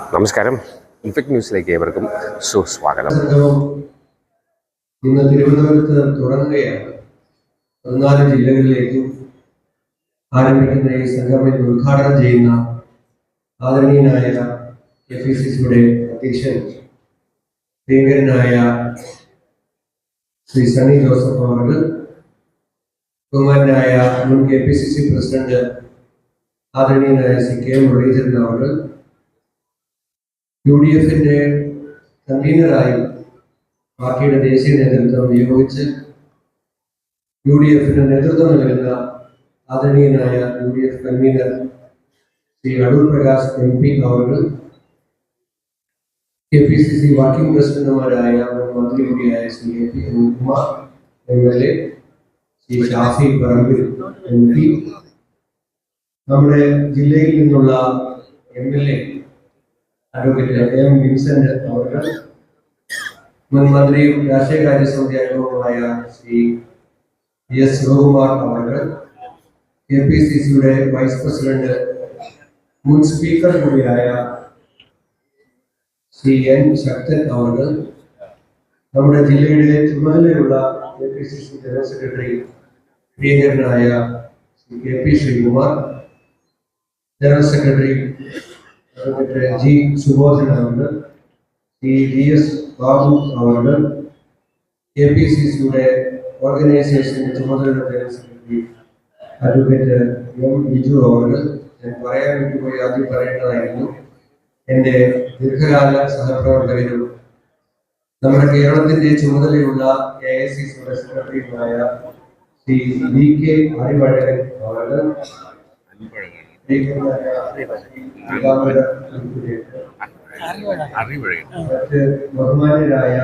നമസ്കാരം. ഇൻഫെക്ട് ന്യൂസിലേക്ക് ഏവർക്കും സുസ്വാഗതം. ഇന്ന് തിരുവനന്തപുരത്ത് തുടങ്ങുകയാണ്. പതിനാല് ജില്ലകളിലേക്കും ആരംഭിക്കുന്ന ഈ സംഗമം ഉദ്ഘാടനം ചെയ്യുന്ന ആദരണീയനായ എഫ് പി സി സിയുടെ അധ്യക്ഷൻ പ്രിയങ്കരനായ ശ്രീ സണ്ണി ജോസഫ് അവർ ബഹുമാനായ മുൻ K P C C president ആദരണീയനായ സി കെ മുരളീധരൻ അവർ യു ഡി എഫിന്റെ കൺവീനറായി പാർട്ടിയുടെ ദേശീയ നേതൃത്വം നിയോഗിച്ച് യു ഡി എഫിന് നേതൃത്വം നൽകുന്ന ആദരണീയനായ U D F convener Shri Adoor Prakash M P അവർ K P C C working പ്രസിഡന്റുമാരായ മന്ത്രി കൂടിയായ Shri A P Anilkumar M L A Shri Shafi Parambil M P നമ്മുടെ ജില്ലയിൽ നിന്നുള്ള M L A advocate M Vincent അവർക്ക് മുൻ മന്ത്രിയും രാഷ്ട്രീയകാര്യ സമിതി അംഗവുമായ ശ്രീ എസ് ശിവകുമാർ അവർക്ക് കെ പി സി സിയുടെ വൈസ് പ്രസിഡന്റ് മുൻ സ്പീക്കർ കൂടിയായ ശ്രീ എൻ ശക്തൻ അവർക്ക് നമ്മുടെ ജില്ലയുടെ ചുമതലയുള്ള K P C C general secretary പ്രിയങ്കരനായ Shri K P Sreekumar general secretary advocate G Subodhan അവർ ശ്രീ ഡി എസ് ബാബു അവർ കെ പി സി സിയുടെ ഓർഗനൈസേഷൻ ചുമതലയുള്ള സെക്രട്ടറി അഡ്വക്കേറ്റ് എം ബിജു അവർ ഞാൻ പറയാൻ പോയി ആദ്യം പറയേണ്ടതായിരുന്നു. എന്റെ ദീർഘകാല സഹപ്രവർത്തകരും നമ്മുടെ കേരളത്തിന്റെ ചുമതലയുള്ള എ ഐ സി സിയുടെ സെക്രട്ടറിയുമായ ശ്രീ വി കെ അറിവഴകൻ അവർ മറ്റ് ബഹുമാന്യരായ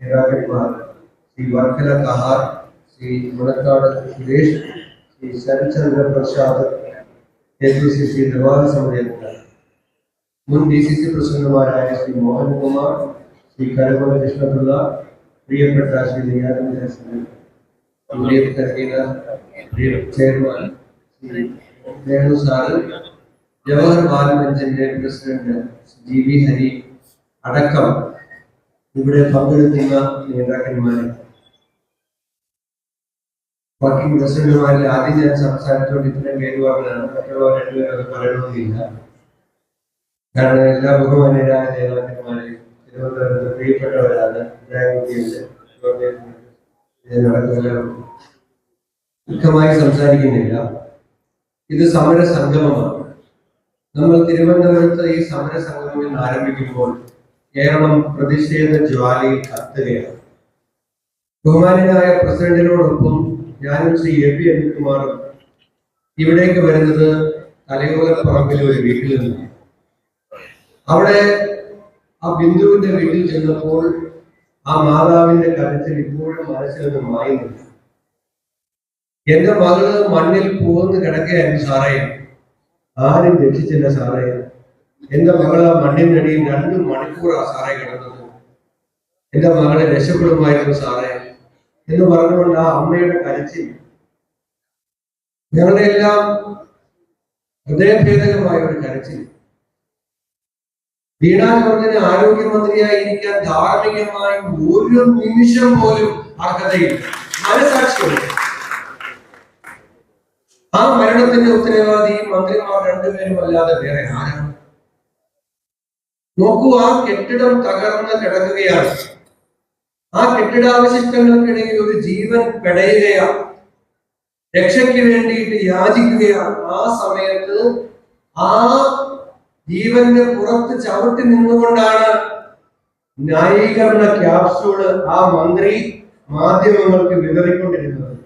നേതാക്കന്മാർ Shri Varkala Kahar Shri Mulakkad Suresh Shri Sarathchandra Prasad K P C C നിർവാഹക സമിതി അംഗങ്ങൾ മുൻ ഡി സി സി പ്രസിഡന്റുമാരായ ശ്രീ മോഹൻകുമാർ ശ്രീ കരകുല കൃഷ്ണപിള്ള പ്രിയപ്പെട്ട Shri Niyananda U D F convener chairman Shri Jawahar ബാലമഞ്ചിന്റെ president G V Hari അടക്കം ഇവിടെ പങ്കെടുക്കുന്ന നേതാക്കന്മാരെ. വർക്കിംഗ് പ്രസിഡന്റുമാരിൽ ആദ്യം ഞാൻ സംസാരിച്ചുകൊണ്ട് ഇത്രയും പേര് മറ്റുള്ളവർ രണ്ടുപേരും അത് പറയണമെന്നില്ല. കാരണം എല്ലാ ബഹുമാനരായ നേതാക്കന്മാരെ പ്രിയപ്പെട്ടവരാണ്. ദുഃഖമായി സംസാരിക്കുന്നില്ല. ഇത് സമര സംഗമമാണ് നമ്മൾ തിരുവനന്തപുരത്ത് ഈ സമര സംഗമം ആരംഭിക്കുമ്പോൾ കേരളം പ്രതിഷേധ ജ്വാലയിൽ കത്തുകയാണ്. ബഹുമാനായ പ്രസിഡന്റിനോടൊപ്പം ഞാനും ശ്രീ എ പി അനിൽകുമാറും ഇവിടേക്ക് വരുന്നത് തലയോലപ്പറമ്പിലെ ഒരു വീട്ടിൽ നിന്ന് അവിടെ ആ ബിന്ദുവിന്റെ വീട്ടിൽ ചെന്നപ്പോൾ ആ മാതാവിന്റെ കരച്ചിൽ ഇപ്പോഴും മനസ്സിൽ നിന്ന് മായുന്നില്ല എന്റെ മകൾ മണ്ണിൽ പൂർന്ന് കിടക്കുകയായിരുന്നു സാറേ. ആരും രക്ഷിച്ചില്ല സാറേ. എന്റെ മകൾ മണ്ണിനടിയിൽ രണ്ട് മണിക്കൂറാ സാറേ കിടന്നത്. എന്റെ മകളെ രക്ഷപ്പെടുമായിരുന്നു സാറേ. എന്ന് പറഞ്ഞുകൊണ്ട് ആ അമ്മയുടെ കരച്ചിൽ. ഞങ്ങളുടെ എല്ലാം ഹൃദയഭേദകമായ ഒരു കരച്ചിൽ. വീണ ജോർജിന് ആരോഗ്യമന്ത്രിയായിരിക്കാൻ ധാർമ്മികമായി ഒരു നിമിഷം പോലും അർഹതയില്ല മനസാക്ഷിയുണ്ട്. ആ മരണത്തിന്റെ ഉത്തരവാദി മന്ത്രിമാർ രണ്ടുപേരും അല്ലാതെ വേറെ ആരാണ്? നോക്കൂ ആ കെട്ടിടം തകർന്ന് കിടക്കുകയാണ്. ആ കെട്ടിടാവശിഷ്ടങ്ങൾക്കിടയിൽ ഒരു ജീവൻ പെടയുകയാണ്. രക്ഷയ്ക്ക് വേണ്ടിയിട്ട് യാചിക്കുകയാണ്. ആ സമയത്ത് ആ ജീവന്റെ പുറത്ത് ചവിട്ടി നിന്നുകൊണ്ടാണ് ന്യായീകരണ ക്യാപ്സൂൾ ആ മന്ത്രി മാധ്യമങ്ങൾക്ക് വിതറിക്കൊണ്ടിരുന്നത്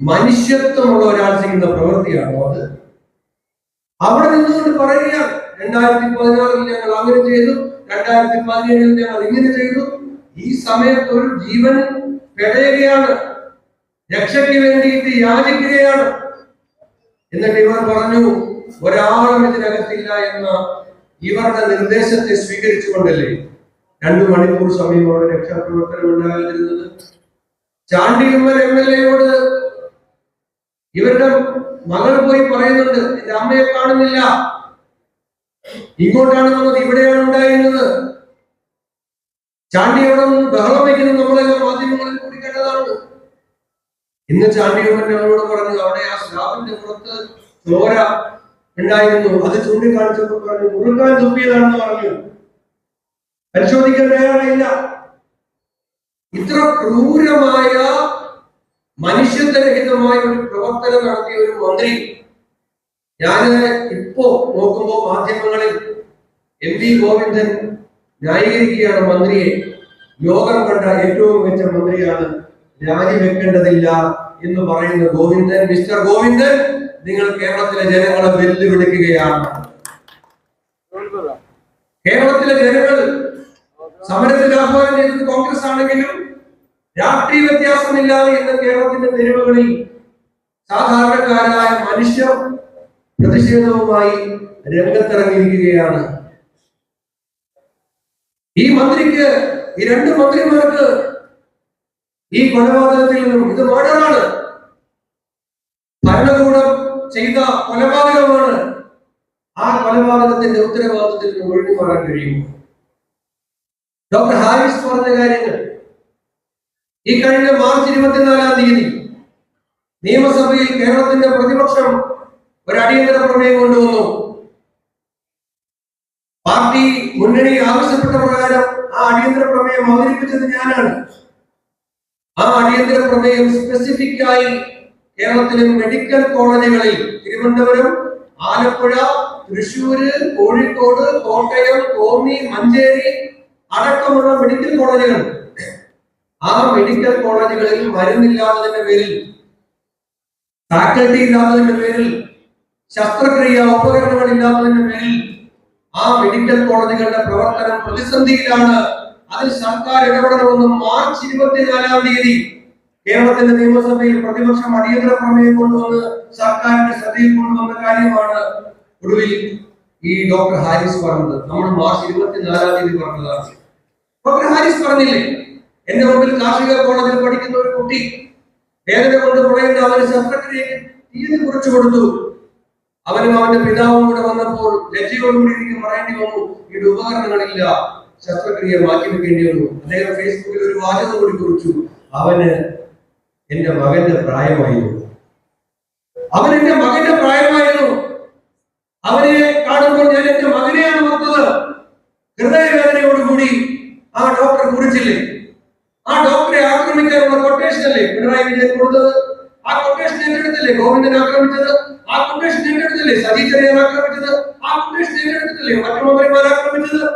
മനുഷ്യത്വമുള്ള ഒരാൾ ചെയ്യുന്ന പ്രവൃത്തിയാണോ അത്? അവിടെ നിന്നുകൊണ്ട് പറയുകയാണ് രണ്ടായിരത്തി പതിനാറിൽ ഞങ്ങൾ അങ്ങനെ ചെയ്തു രണ്ടായിരത്തി പതിനേഴിൽ ഞങ്ങൾ ഇങ്ങനെ ചെയ്തു. ഈ സമയത്ത് ഒരു ജീവൻ പെടയുകയാണ്. രക്ഷയ്ക്ക് വേണ്ടിയിട്ട് യാചിക്കുകയാണ്. എന്നിട്ട് ഇവർ പറഞ്ഞു ഒരാളും ഇതിനകത്തില്ല എന്ന ഇവരുടെ നിർദ്ദേശത്തെ സ്വീകരിച്ചുകൊണ്ടല്ലേ രണ്ടു മണിക്കൂർ സമയം അവിടെ രക്ഷാപ്രവർത്തനം ഉണ്ടാകാതിരുന്നത്? ചാണ്ടിയമ്മൽ എം എൽ എയോട് ഇവരുടെ മകൾ പോയി പറയുന്നുണ്ട് എന്റെ അമ്മയെ കാണുന്നില്ല. ഇങ്ങോട്ടാണ് വന്നത് ഇവിടെയാണ് ഉണ്ടായിരുന്നത്. ചാണ്ടിയോടം ബഹളം വയ്ക്കുന്നത് നമ്മളെല്ലാം മാധ്യമങ്ങളിൽ കൂടി കണ്ടതാണ്. ഇന്ന് ചാണ്ടിയോടൻ ഞങ്ങളോട് പറഞ്ഞു അവിടെ ആ സ്ലാബിന്റെ പുറത്ത് ചോര ഉണ്ടായിരുന്നു. അത് ചൂണ്ടിക്കാണിച്ചപ്പോൾ പറഞ്ഞു മുറുക്കാൻ തുപ്പിയതാണെന്ന് പറഞ്ഞു. പരിശോധിക്കാൻ തയ്യാറായില്ല. ഇത്ര ക്രൂരമായ മനുഷ്യത്വരഹിതമായ ഒരു പ്രവർത്തനം നടത്തിയ ഒരു മന്ത്രി. ഞാൻ ഇപ്പോ നോക്കുമ്പോ മാധ്യമങ്ങളിൽ എം വി ഗോവിന്ദൻ ന്യായീകരിക്കുകയാണ് മന്ത്രിയെ. യോഗം കണ്ട ഏറ്റവും മികച്ച മന്ത്രിയാണ്. രാജിവെക്കേണ്ടതില്ല എന്ന് പറയുന്ന ഗോവിന്ദൻ മിസ്റ്റർ ഗോവിന്ദൻ നിങ്ങൾ കേരളത്തിലെ ജനങ്ങളെ വെല്ലുവിളിക്കുകയാണ്. കേരളത്തിലെ ജനങ്ങൾ സമരത്തിൽ ആഹ്വാനം ചെയ്തത് കോൺഗ്രസ് ആണെങ്കിലും രാഷ്ട്രീയ വ്യത്യാസമില്ലാതെ ഇന്ന് കേരളത്തിന്റെ തെരുവുകളിൽ സാധാരണക്കാരായ മനുഷ്യർ പ്രതിഷേധവുമായി രംഗത്തിറങ്ങിയിരിക്കുകയാണ്. ഈ മന്ത്രിക്ക് ഈ രണ്ട് മന്ത്രിമാർക്ക് ഈ കൊലപാതകത്തിൽ നിന്നും ഇത് മർഡറാണ് ഭരണകൂടം ചെയ്ത കൊലപാതകമാണ്. ആ കൊലപാതകത്തിന്റെ ഉത്തരവാദിത്തത്തിൽ നിന്ന് ഒഴിഞ്ഞു മാറാൻ കഴിയും ഡോക്ടർ ഹാരിസ് പറഞ്ഞ കാര്യങ്ങൾ ഈ കഴിഞ്ഞ മാർച്ച് ഇരുപത്തിനാലാം തീയതി നിയമസഭയിൽ കേരളത്തിന്റെ പ്രതിപക്ഷം ഒരു അടിയന്തര പ്രമേയം കൊണ്ടുവന്നു. പാർട്ടി മുന്നണി ആവശ്യപ്പെട്ട പ്രകാരം ആ അടിയന്തര പ്രമേയം അവതരിപ്പിച്ചത് ഞാനാണ്. ആ അടിയന്തര പ്രമേയം സ്പെസിഫിക് ആയി കേരളത്തിലെ മെഡിക്കൽ കോളേജുകളിൽ തിരുവനന്തപുരം ആലപ്പുഴ തൃശൂര് കോഴിക്കോട് കോട്ടയം കോന്നി മഞ്ചേരി അടക്കമുള്ള മെഡിക്കൽ കോളേജുകൾ ആ മെഡിക്കൽ കോളേജുകളിൽ മരുന്നില്ലാത്തതിന്റെ പേരിൽ ഫാക്കൽറ്റി ഇല്ലാത്തതിന്റെ പേരിൽ ശസ്ത്രക്രിയ ഉപകരണങ്ങൾ ഇല്ലാത്തതിന്റെ പേരിൽ ആ മെഡിക്കൽ കോളേജുകളുടെ പ്രവർത്തനം പ്രതിസന്ധിയിലാണ്. അതിൽ സർക്കാർ ഇടപെടണമെന്ന് മാർച്ച് ഇരുപത്തിനാലാം തീയതി കേരളത്തിന്റെ നിയമസഭയിൽ പ്രതിപക്ഷം അടിയന്തര പ്രമേയം കൊണ്ടുവന്ന് സർക്കാരിന്റെ ശ്രദ്ധയിൽ കൊണ്ടുവന്ന കാര്യമാണ് ഒടുവിൽ ഈ ഡോക്ടർ ഹാരിസ് പറഞ്ഞത്. നമ്മൾ മാർച്ച് ഇരുപത്തിനാലാം തീയതി പറഞ്ഞതാണ്. ഡോക്ടർ ഹാരിസ് പറഞ്ഞില്ലേ? എന്റെ മുമ്പിൽ കാർഷിക കോളേജിൽ പഠിക്കുന്ന ഒരു കുട്ടി വേദന കൊണ്ട് പറയുന്ന അവന് ശസ്ത്രക്രിയക്ക് തീയതി കുറിച്ചു കൊടുത്തു. അവനും അവന്റെ പിതാവും കൂടെ വന്നപ്പോൾ ലജ്ജയോടുകൂടി എനിക്ക് പറയേണ്ടി വന്നു ഇവിടെ ഉപകരണങ്ങളില്ല ശസ്ത്രക്രിയ മാറ്റിവെക്കേണ്ടി വന്നു. അദ്ദേഹം ഫേസ്ബുക്കിൽ ഒരു വാചകം കൂടി കുറിച്ചു അവന് എന്റെ മകന്റെ പ്രായമായിരുന്നു. അവൻ എന്റെ മകന്റെ പ്രായമായിരുന്നു. അവനെ കാണുമ്പോൾ ഞാൻ എന്റെ മകനെയാണ് ഓർത്തത്. ഹൃദയവേദനയോടുകൂടി ആ ഡോക്ടർ കുറിച്ചില്ലേ ആ ഡോക്ടറെ ആക്രമിക്കാനുള്ള കൊട്ടേഷൻ അല്ലേ വിജയൻ കൊടുത്തത് ആ കൊട്ടേഷൻ ഏറ്റെടുത്തില്ലേ ഗോവിന്ദൻ ആക്രമിച്ചത്? ആ കൊട്ടേഷൻ ഏറ്റെടുത്തില്ലേ ചെറിയാൻ ആക്രമിച്ചത്? ആ കൊട്ടേഷൻ ഏറ്റെടുത്തില്ലേ മറ്റു മന്ത്രിമാർ ആക്രമിച്ചത്?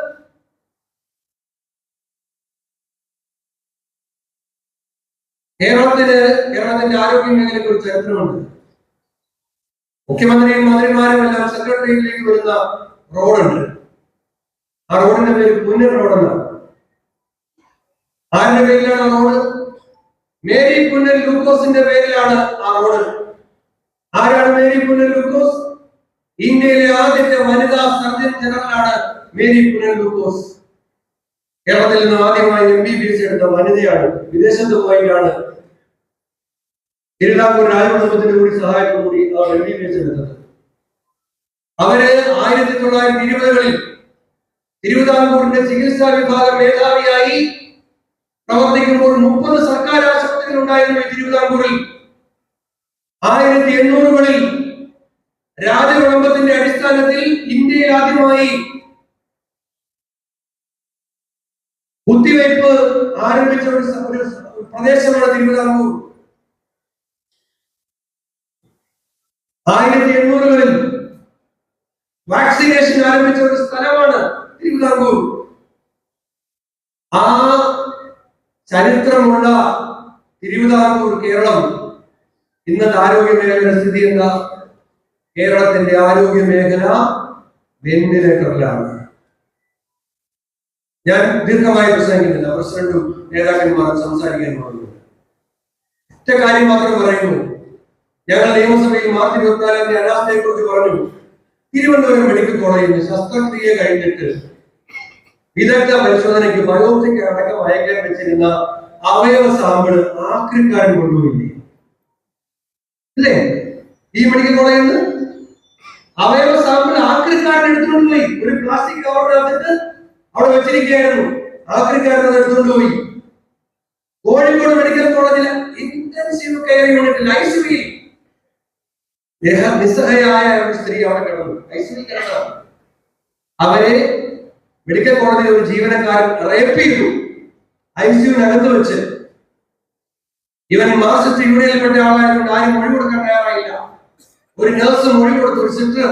കേരളത്തിൽ കേരളത്തിന്റെ ആരോഗ്യ മേഖലയെ കുറിച്ച് ചരിത്രമുണ്ട്. മുഖ്യമന്ത്രിയും മന്ത്രിമാരും എല്ലാം സെക്രട്ടറിയിലേക്ക് വരുന്ന റോഡുണ്ട്. ആ റോഡിന്റെ പേര് പുന്നൻ റോഡെന്നാണ്. ആരുടെ പേരിലാണ് റോഡ്? മേരി പുന്നൽ ലൂക്കോസിന്റെ പേരിലാണ് ആ റോഡ് ആരാണ് മേരി പുന്നൽ ലൂക്കോസ് ഇന്ത്യയിലെ ആദ്യത്തെ വനിതാ സർജൻ ജനറലാണ് മേരി പുനൽ ലൂക്കോസ് കേരളത്തിൽ നിന്ന് ആദ്യമായി എം ബി ബി എസ് എടുത്ത വനിതയാണ്. വിദേശത്ത് പോയിട്ടാണ്. തിരുവിതാംകൂർ രാജകുടുംബത്തിന്റെ കൂടി സഹായത്തോടുകൂടി അവർ എം ബി ബി എസ് എടുത്തത്. അവർ ആയിരത്തി തൊള്ളായിരത്തി ഇരുപതുകളിൽ തിരുവിതാംകൂറിന്റെ ചികിത്സാ വിഭാഗം മേധാവിയായി പ്രവർത്തിക്കുമ്പോൾ മുപ്പത് സർക്കാർ ആശുപത്രികൾ ഉണ്ടായിരുന്നു തിരുവിതാംകൂറിൽ. ആയിരത്തി എണ്ണൂറുകളിൽ രാജകുടുംബത്തിന്റെ അടിസ്ഥാനത്തിൽ ഇന്ത്യയിൽ ആദ്യമായി കുത്തിവയ്പ് ആരംഭിച്ച ഒരു പ്രദേശമാണ് തിരുവിതാംകൂർ. ആയിരത്തി എണ്ണൂറുകളിൽ വാക്സിനേഷൻ ആരംഭിച്ച ഒരു സ്ഥലമാണ് തിരുവിതാംകൂർ. ആ ചരിത്രമുള്ള തിരുവിതാംകൂർ കേരളം. ഇന്നത്തെ ആരോഗ്യ മേഖല സ്ഥിതി എന്താ? കേരളത്തിന്റെ ആരോഗ്യ മേഖല വെന്റിലേറ്ററിലാണ്. ഞാൻ ദീർഘമായി പ്രസംഗിക്കുന്നില്ല. പ്രസിഡന്റും നേതാക്കന്മാരും സംസാരിക്കാൻ പറഞ്ഞു ഒറ്റ കാര്യം മാത്രം പറയുന്നു. ഞങ്ങൾ നിയമസഭയിൽ മാർച്ച് ഇരുപത്തിനാലാം തീയതി അനാസ്ഥയെ കുറിച്ച് പറഞ്ഞു. തിരുവനന്തപുരം മെഡിക്കൽ കോളേജിൽ ശസ്ത്രക്രിയ കഴിഞ്ഞിട്ട് വിദഗ്ധ പരിശോധനയ്ക്ക് ബയോപ്സിക്ക് അടക്കം അയക്കാൻ വെച്ചിരുന്ന അവയവ സാമ്പിൾ ആക്രിക്കാരൻ കൊണ്ടുപോയില്ലേ? ഈ മെഡിക്കൽ കോളേജിൽ അവയവ സാമ്പിൾ ആക്രിക്കാരൻ എടുത്തുകൊണ്ട് പോയി. ഒരു പ്ലാസ്റ്റിക് കവറിനകത്തിട്ട് അവിടെ വെച്ചിരിക്കുകയായിരുന്നു. ആക്രിക്കാരൻ അത് കോഴിക്കോട് മെഡിക്കൽ കോളേജിലെ ഇന്റൻസീവ് കെയർ യൂണിറ്റിൽ ഐ നിസ്സഹായായ ഒരു സ്ത്രീ അവിടെ കിടന്നു. ഐ സി കിടന്നതാണ് അവരെ മെഡിക്കൽ കോടതിയിൽ ഒരു ജീവനക്കാരൻ റേപ്പ് ചെയ്തു. ഐ സിയുവിനകത്ത് വെച്ച്. ഇവൻ മാർക്സിസ്റ്റ് യൂണിയനിൽപ്പെട്ട ആളായതുകൊണ്ട് ആരും മൊഴി കൊടുക്കാൻ തയ്യാറായില്ല. ഒരു നഴ്സ് മൊഴി കൊടുത്തു ഒരു സിസ്റ്റർ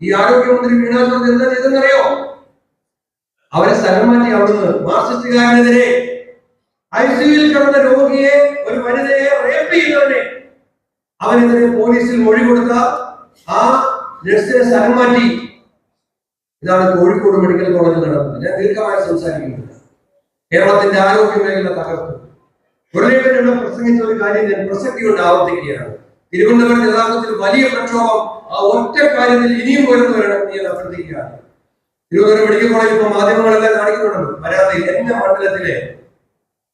ഈ ആരോഗ്യമന്ത്രി വീണാ ചോദ്യം എന്താ ചെയ്തെന്നറിയോ അവരെ സ്ഥലം മാറ്റി അവിടുന്ന് മാർസിസ്റ്റുകാരനെതിരെ ഐ സിയുവിൽ കിടന്ന രോഗിയെ ഒരു വനിതയെ റേപ്പ് ചെയ്തവനെ അവനെതിരെ പോലീസിൽ മൊഴി കൊടുത്ത ആ നഴ്സിനെ സ്ഥലം മാറ്റി. ഇതാണ് കോഴിക്കോട് മെഡിക്കൽ കോളേജിൽ നടന്നത് ഞാൻ ദീർഘമായി സംസാരിക്കുന്നത് കേരളത്തിന്റെ ആരോഗ്യ മേഖല തകർത്തു മുരളീധരനോട് പ്രസംഗിച്ച ഒരു കാര്യം ഞാൻ പ്രസക്തി കൊണ്ട് ആവർത്തിക്കുകയാണ്. തിരുവനന്തപുരം യഥാർത്ഥത്തിൽ വലിയ പ്രക്ഷോഭം ആ ഒറ്റ കാര്യത്തിൽ ഇനിയും വരുന്നവരാണ് ഞാൻ അഭ്യർത്ഥിക്കുകയാണ്. തിരുവനന്തപുരം മെഡിക്കൽ കോളേജ് ഇപ്പൊ മാധ്യമങ്ങളെല്ലാം കാണിക്കുന്നുണ്ട് പരാതി എന്റെ മണ്ഡലത്തിലെ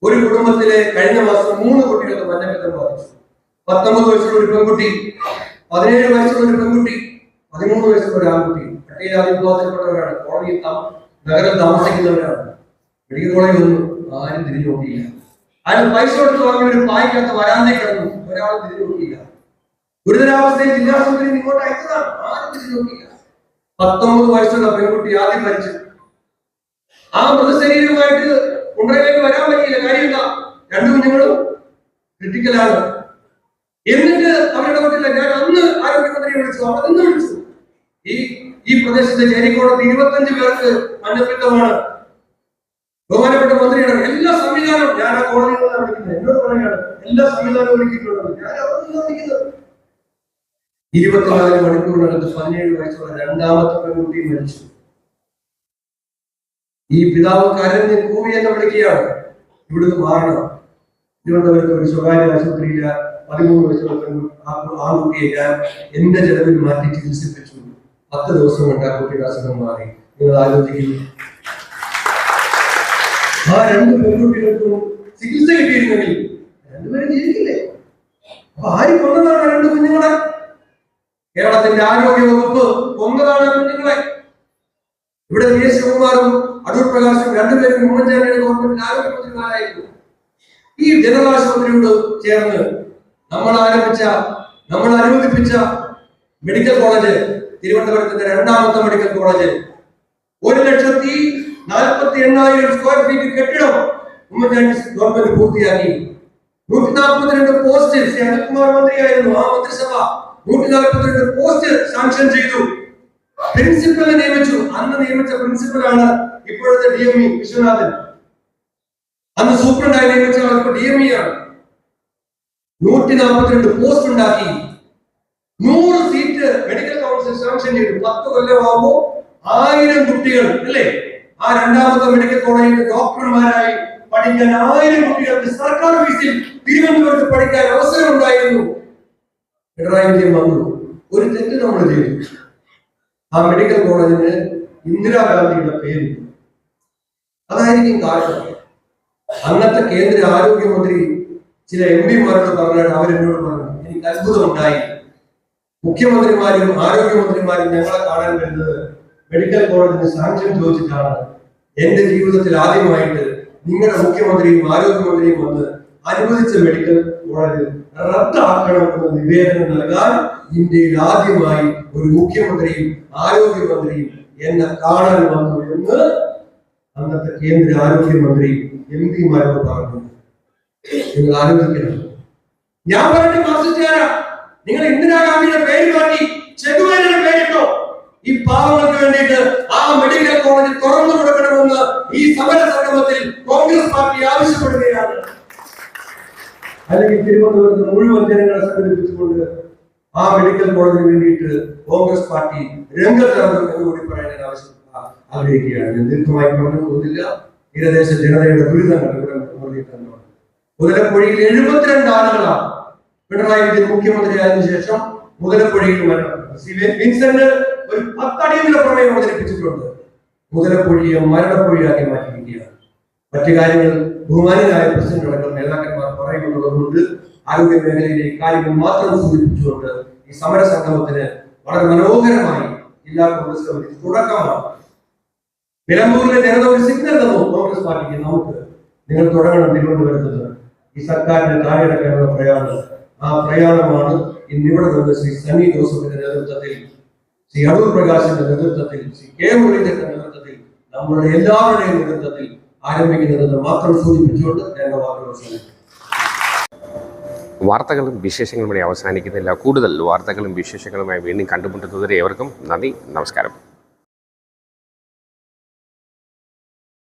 ഒരു കുടുംബത്തിലെ കഴിഞ്ഞ മാസം മൂന്ന് കുട്ടികൾക്ക് മഞ്ഞപ്പിത്തം ബാധിച്ചു. പത്തൊമ്പത് വയസ്സുള്ള ഒരു പെൺകുട്ടി പതിനേഴ് വയസ്സുള്ള ഒരു പെൺകുട്ടി പതിമൂന്ന് വയസ്സുള്ള ഒരു ആൺകുട്ടി. പട്ടികജാതി വിഭാഗത്തിൽപ്പെട്ടവരാണ് കോളനി നഗരം താമസിക്കുന്നവരാണ്. മെഡിക്കൽ കോളേജ് ഒന്നും ആരും തിരിഞ്ഞു നോക്കിയില്ല ആരും പൈസ കൊടുത്ത് വാങ്ങിയ ഒരു പായ്ക്കകത്ത് വരാന്തേ കിടന്നു ഒരാളും തിരിഞ്ഞു നോക്കിയില്ല ഗുരുതരാവസ്ഥയിൽ ജില്ലാ ആശുപത്രിയിൽ ഇങ്ങോട്ട് അയച്ചതാണ്. ആരും തിരിഞ്ഞു നോക്കിയില്ല പത്തൊമ്പത് വയസ്സുള്ള പെൺകുട്ടി ആദ്യം മരിച്ചു. ആ മൃതശരീരവുമായിട്ട് കുണ്ടറയിലേക്ക് വരാൻ പറ്റിയില്ല. കാര്യമില്ല. രണ്ടു കുഞ്ഞുങ്ങളും ക്രിട്ടിക്കലാണ് എന്നിട്ട് അവരുടെ പറ്റില്ല ഞാൻ അന്ന് ആരോഗ്യമന്ത്രിയെ വിളിച്ചു അവിടെ നിന്ന് വിളിച്ചു ഈ ഈ പ്രദേശത്തെ ചേരിക്കോടത്ത് ഇരുപത്തഞ്ച് പേർക്ക് മഞ്ഞപ്പിത്തമാണ് ബഹുമാനപ്പെട്ട മന്ത്രിയുടെ എല്ലാ സംവിധാനവും ഞാൻ ആ നിന്നാണ് വിളിക്കുന്നത്. എന്നോട് പറയുകയാണ് എല്ലാ സംവിധാനവും ഒരുക്കിയിട്ടുള്ളത്. ഞാൻ അവിടെ നിന്നാണ് വിളിക്കുന്നത്. ഇരുപത്തിനാല് മണിക്കൂറിനകത്ത് പതിനേഴ് വയസ്സുള്ള രണ്ടാമത്തെ പെൺകുട്ടി മരിച്ചു. ഈ പിതാവ് കരഞ്ഞ് കൂവി എന്ന് വിളിക്കുകയാണ്. ഇവിടുന്ന് മാറണം. തിരുവനന്തപുരത്ത് ഒരു സ്വകാര്യ ആശുപത്രിയിലെ. പതിമൂന്ന് വയസ്സുള്ള പെൺകുട്ടി ആ- കുട്ടിയെ ഞാൻ എന്റെ ചെലവിൽ മാറ്റി ചികിത്സിപ്പിച്ചു. പത്ത് ദിവസം കൊണ്ട് ആ കുട്ടിയുടെ അസുഖം മാറി. നിങ്ങൾ ആലോചിക്കുന്നു. ആ രണ്ട് പെൺകുട്ടികൾക്കും ചികിത്സ കിട്ടിയിരുന്നെങ്കിൽ രണ്ടുപേരും ജീവിക്കില്ലേ? അപ്പൊ ആര് കൊന്നതാണ് രണ്ട് കുഞ്ഞുങ്ങളെ? കേരളത്തിന്റെ ആരോഗ്യ വകുപ്പ് കൊന്നതാണ് കുഞ്ഞുങ്ങളെ. ഇവിടെ വി എസ് ശിവകുമാറും അടൂർ പ്രകാശും രണ്ടുപേരും ഉമ്മൻചാണ്ടിയുടെ ഗവൺമെന്റിൽ ആരോഗ്യമന്ത്രിമാരായിരുന്നു ഈ ജനറൽ ആശുപത്രിയോട് ചേർന്ന് നമ്മൾ ആരംഭിച്ച നമ്മൾ അനുവദിപ്പിച്ച മെഡിക്കൽ കോളേജ് തിരുവനന്തപുരത്തിന്റെ രണ്ടാമത്തെ മെഡിക്കൽ കോളേജ് ഒരു ലക്ഷത്തി നാൽപ്പത്തി എണ്ണായിരം സ്ക്വയർ ഫീറ്റ് കെട്ടിടം ഉമ്മൻചാണ്ടി ഗവൺമെന്റ് പൂർത്തിയാക്കി. നൂറ്റി നാൽപ്പത്തിരണ്ട് പോസ്റ്റ് ശ്രീ അനിൽകുമാർ മന്ത്രിയായിരുന്നു ആ മന്ത്രിസഭ. നൂറ്റി നാൽപ്പത്തിരണ്ട് പോസ്റ്റ് സാങ്ഷൻ ചെയ്തു പ്രിൻസിപ്പലിനെ നിയമിച്ചു. അന്ന് നിയമിച്ച പ്രിൻസിപ്പലാണ് ഇപ്പോഴത്തെ ഡി എം ഇ വിശ്വനാഥൻ. അന്ന് സൂപ്രണ്ടായി നിയമിച്ച ഡി എം ഇ ആണ്. നൂറ്റി നാൽപ്പത്തിരണ്ട് പോസ്റ്റ് ഉണ്ടാക്കി. നൂറ് സീറ്റ് മെഡിക്കൽ കൗൺസിൽ ചെയ്തു. പത്ത് കൊല്ലമാകുമ്പോൾ ആയിരം കുട്ടികൾ അല്ലേ? ആ രണ്ടാമത്തെ മെഡിക്കൽ കോളേജിൽ ഡോക്ടർമാരായി പഠിക്കാൻ ആയിരം കുട്ടികൾക്ക് സർക്കാർ ഫീസിൽ തിരുവനന്തപുരത്ത് പഠിക്കാൻ അവസരം ഉണ്ടായിരുന്നു പിണറായി വിജയൻ വന്നു. ഒരു തെറ്റ് നമ്മൾ ചെയ്തു. ആ മെഡിക്കൽ കോളേജിന് ഇന്ദിരാഗാന്ധിയുടെ പേര്. അതായിരിക്കും കാരണം അന്നത്തെ കേന്ദ്ര ആരോഗ്യമന്ത്രി ചില എം പിമാരോട് പറഞ്ഞാൽ അവരെന്നോട് പറഞ്ഞു എനിക്ക് അത്ഭുതമുണ്ടായി. മുഖ്യമന്ത്രിമാരും ആരോഗ്യമന്ത്രിമാരും ഞങ്ങളെ കാണാൻ വരുന്നത് മെഡിക്കൽ കോളേജിന് സാങ്ഷൻ ചോദിച്ചിട്ടാണ്. എന്റെ ജീവിതത്തിൽ ആദ്യമായിട്ട് നിങ്ങളുടെ മുഖ്യമന്ത്രിയും ആരോഗ്യമന്ത്രിയും വന്ന് അനുവദിച്ച മെഡിക്കൽ കോളേജ് റദ്ദാക്കണമെന്ന് നിവേദനം നൽകാൻ ഇന്ത്യയിൽ ആദ്യമായി ഒരു മുഖ്യമന്ത്രിയും ആരോഗ്യമന്ത്രിയും എന്നെ കാണാൻ വന്നു എന്ന് അന്നത്തെ കേന്ദ്ര ആരോഗ്യമന്ത്രി എം പിമാരോട് പറഞ്ഞു. നിങ്ങൾ ആലോചിക്കണം. ഞാൻ പറഞ്ഞ മാർസിസ്റ്റുകാരാ നിങ്ങൾ ഇന്ദിരാഗാന്ധിയുടെ പേര് മാറ്റി ചെകുവേലിയുടെ പേരിട്ടോ? ഈ പാവങ്ങൾക്ക് വേണ്ടിയിട്ട് ആ മെഡിക്കൽ കോളേജ് തുറന്നു കൊടുക്കണമെന്ന് ഈ സമര സംഗമത്തിൽ കോൺഗ്രസ് പാർട്ടി ആവശ്യപ്പെടുകയാണ്. അല്ലെങ്കിൽ തിരുവനന്തപുരത്ത് മുഴുവൻ ജനങ്ങളെ സംഘടിപ്പിച്ചുകൊണ്ട് ആ മെഡിക്കൽ കോളേജിന് വേണ്ടിയിട്ട് കോൺഗ്രസ് പാർട്ടി രംഗത്തിറങ്ങും എന്ന് പറയാൻ ഞാൻ ആവശ്യം ആഗ്രഹിക്കുകയാണ്. ഞാൻ ദീർഘമായി പറഞ്ഞു പോകുന്നില്ല. തീരദേശ ജനതയുടെ ദുരിതങ്ങൾ ഇവിടെ മുതലപ്പൊഴിയിൽ എഴുപത്തിരണ്ട് ആളുകളാണ് പിണറായി വിജയൻ മുഖ്യമന്ത്രിയായതിനു ശേഷം മുതലപ്പുഴയിൽ വരണം. വിൻസെന്റ് ഒരു പത്തടിയുള്ള പ്രമേയം അവതരിപ്പിച്ചിട്ടുണ്ട് മുതലപ്പൊഴിയെ മരണപ്പൊഴിയാക്കി മാറ്റിയിരിക്കുകയാണ്. മറ്റു കാര്യങ്ങൾ ബഹുമാനായ പ്രസിഡന്റ് അടക്കം നേതാക്കന്മാർ പറയുന്നുള്ളതുകൊണ്ട് ആരോഗ്യ മേഖലയിലെ കാര്യങ്ങൾ മാത്രം സൂചിപ്പിച്ചുകൊണ്ട് ഈ സമര സംഗമത്തിന് വളരെ മനോഹരമായി ജില്ലാ കോൺഗ്രസ് കമ്മിറ്റി തുടക്കമാണ്. നിലമ്പൂരിലെ ജനത ഒരു സിഗ്നൽ തന്നു. കോൺഗ്രസ് പാർട്ടിക്ക് നമുക്ക്. നിങ്ങൾ തുടങ്ങണം തിരുവനന്തപുരത്ത് ഈ സർക്കാരിന്റെ താഴെയിറക്കാനുള്ള പ്രയാണം. ആ പ്രയാണമാണ് ഇന്നിവിടെ നിന്ന് ശ്രീ സണ്ണി ജോസഫിന്റെ നേതൃത്വത്തിൽ ശ്രീ അടൂർ പ്രകാശിന്റെ നേതൃത്വത്തിൽ ശ്രീ കെ മുരളീധരന്റെ നേതൃത്വത്തിൽ നമ്മളുടെ എല്ലാവരുടെയും നേതൃത്വത്തിൽ ആരംഭിക്കുന്നതെന്ന് മാത്രം സൂചിപ്പിച്ചുകൊണ്ട് എന്റെ വാക്കുകൾ വാർത്തകളും വിശേഷങ്ങളും ഇവിടെ അവസാനിക്കുന്നില്ല. കൂടുതൽ വാർത്തകളും വിശേഷങ്ങളുമായി വീണ്ടും കണ്ടുമുട്ടുന്നതുവരെ ഏവർക്കും നന്ദി നമസ്കാരം.